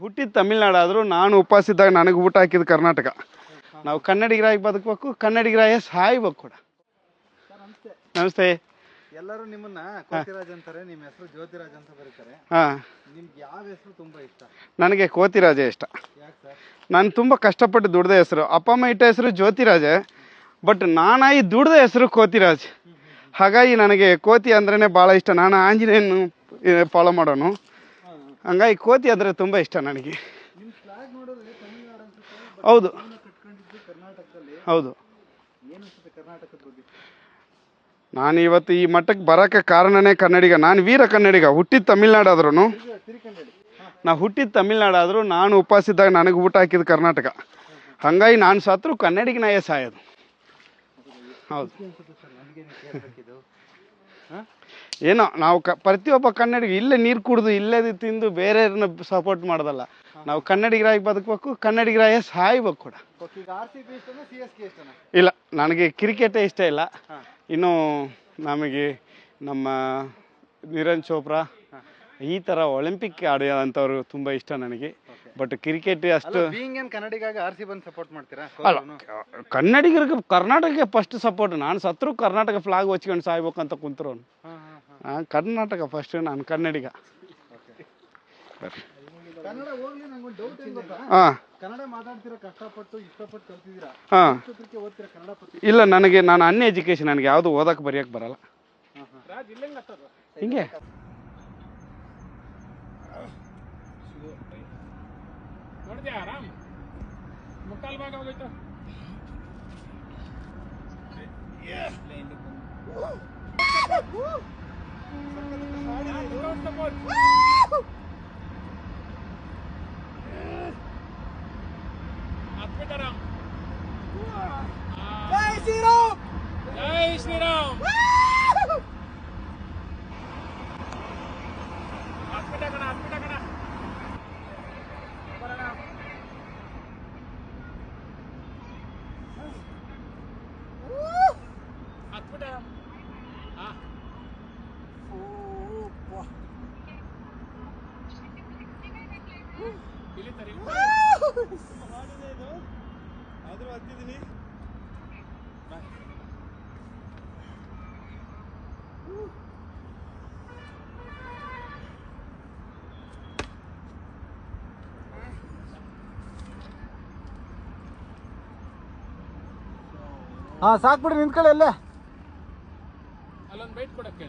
ಹುಟ್ಟಿದ ತಮಿಳ್ನಾಡಾದರೂ ನಾನು ಉಪವಾಸಿದ್ದಾಗ ನನಗೆ ಊಟ ಹಾಕಿದ ಕರ್ನಾಟಕ. ನಾವು ಕನ್ನಡಿಗರಾಗಿ ಬದುಕಬೇಕು ಕನ್ನಡಿಗರಾಯ ಸಾಯ್ಬೇಕು ಕೂಡ. ನಮಸ್ತೆ. ಎಲ್ಲರೂ ನಿಮ್ಮನ್ನ ಕೋತಿರಾಜ್ ಅಂತಾರೆ ನಿಮ್ಮ ಹೆಸರು ಜ್ಯೋತಿರಾಜ್ ಅಂತ ಬರೀತಾರೆ. ಹಾಂ. ನಿಮ್ಗೆ ಯಾವ ಹೆಸರು ತುಂಬ ಇಷ್ಟ? ನನಗೆ ಕೋತಿರಾಜ ಇಷ್ಟ. ಯಾಕೆ ಸರ್? ನಾನು ತುಂಬ ಕಷ್ಟಪಟ್ಟು ದುಡ್ದ ಹೆಸರು. ಅಪ್ಪ ಅಮ್ಮ ಇಟ್ಟ ಹೆಸರು ಜ್ಯೋತಿರಾಜೆ ಬಟ್ ನಾನಾಗಿ ದುಡ್ದ ಹೆಸರು ಕೋತಿರಾಜ್. ಹಾಗಾಗಿ ನನಗೆ ಕೋತಿ ಅಂದ್ರೇ ಭಾಳ ಇಷ್ಟ. ನಾನು ಆಂಜನೇಯನ ಫಾಲೋ ಮಾಡೋನು. ಹಂಗಾಗಿ ಕೋತಿ ಅಂದರೆ ತುಂಬ ಇಷ್ಟ ನನಗೆ. ಹೌದು. ಹೌದು. ನಾನು ಇವತ್ತು ಈ ಮಟ್ಟಕ್ಕೆ ಬರೋಕ್ಕೆ ಕಾರಣನೇ ಕನ್ನಡಿಗ. ನಾನು ವೀರ ಕನ್ನಡಿಗ. ಹುಟ್ಟಿದ ತಮಿಳ್ನಾಡಾದ್ರೂ ಆದ್ರೂ ನಾ ಹುಟ್ಟಿದ ತಮಿಳ್ನಾಡಾದರೂ ನಾನು ಉಪವಾಸಿದ್ದಾಗ ನನಗೆ ಊಟ ಹಾಕಿದ ಕರ್ನಾಟಕ. ಹಂಗಾಗಿ ನಾನು ಸತ್ರು ಕನ್ನಡಿಗನಾಯೇ ಸಾಯೋದು. ಹೌದು. ಏನೋ ನಾವು ಕ ಪ್ರತಿಯೊಬ್ಬ ಕನ್ನಡಿಗ ಇಲ್ಲೇ ನೀರು ಕುಡಿದು ಇಲ್ಲೇ ತಿಂದು ಬೇರೆಯವ್ರನ್ನ ಸಪೋರ್ಟ್ ಮಾಡೋದಲ್ಲ. ನಾವು ಕನ್ನಡಿಗರಾಗಿ ಬದುಕಬೇಕು ಕನ್ನಡಿಗರಾಯೇ ಸಾಯ್ಬೇಕು ಕೂಡ. ಇಲ್ಲ ನನಗೆ ಕ್ರಿಕೆಟೇ ಇಷ್ಟ ಇಲ್ಲ. ಇನ್ನು ನಮಗೆ ನಮ್ಮ ನೀರಜ್ ಚೋಪ್ರಾ ಈ ಥರ ಒಲಿಂಪಿಕ್ ಆಡೋಂಥವ್ರು ತುಂಬ ಇಷ್ಟ ನನಗೆ. ಬಟ್ ಕ್ರಿಕೆಟ್ ಅಷ್ಟು ಕನ್ನಡಿಗಾಗ ಆರ್ ಸಿ ಬಂದು ಸಪೋರ್ಟ್ ಮಾಡ್ತೀರಾ? ಅಲ್ಲ ಕನ್ನಡಿಗರಿಗೆ ಕರ್ನಾಟಕಕ್ಕೆ ಫಸ್ಟ್ ಸಪೋರ್ಟ್ ನಾನು ಸತ್ರು ಕರ್ನಾಟಕ ಫ್ಲಾಗ್ ಹೊಚ್ಕೊಂಡು ಸಾಯ್ಬೇಕಂತ ಅಂತ ಕುಂತ್ರು ಹಾಂ ಹಾಂ. ಹಾಂ ಕರ್ನಾಟಕ ಫಸ್ಟ್ ನಾನು ಕನ್ನಡಿಗ ಕನ್ನಡ ಹೋಗ್ಲಿ ನಂಗೊಂದು ಡೌಟ್ ಏನ್ ಗೊತ್ತಾ? ಹಾಂ. ಕನ್ನಡ ಮಾತಾಡ್ತೀರಾ ಕಷ್ಟಪಟ್ಟು ಇಷ್ಟಪಟ್ಟು ಕಲ್ತಿದ್ದೀರಾ? ಹಾಂ. ಪತ್ರಿಕೆ ಓದ್ತೀರಾ ಕನ್ನಡ ಪತ್ರಿಕೆ? ಇಲ್ಲ ನನಗೆ ನಾನು ಅನ್ಯ ಎಜುಕೇಶನ್ ನನಗೆ ಯಾವುದು ಓದಕ್ಕೆ ಬರೆಯಕ್ಕೆ ಬರಲ್ಲ. ಹಿಂಗೆ? दे आराम। मुकालमा का बेटा आत्मतराम तो। जय श्री राम जय श्री राम आत्मटा ಇಲ್ಲಿ ಹತ್ತಿದ್ದೀನಿ ಹಾಂ ಸಾಕ್ಬಿಡಿ ನಿಂತ್ಕೊಳ್ಳಿ ಅಲ್ಲೇ. ಅಲ್ಲೊಂದು ಬೈಟ್ ಕೊಡಕ್ಕೆ.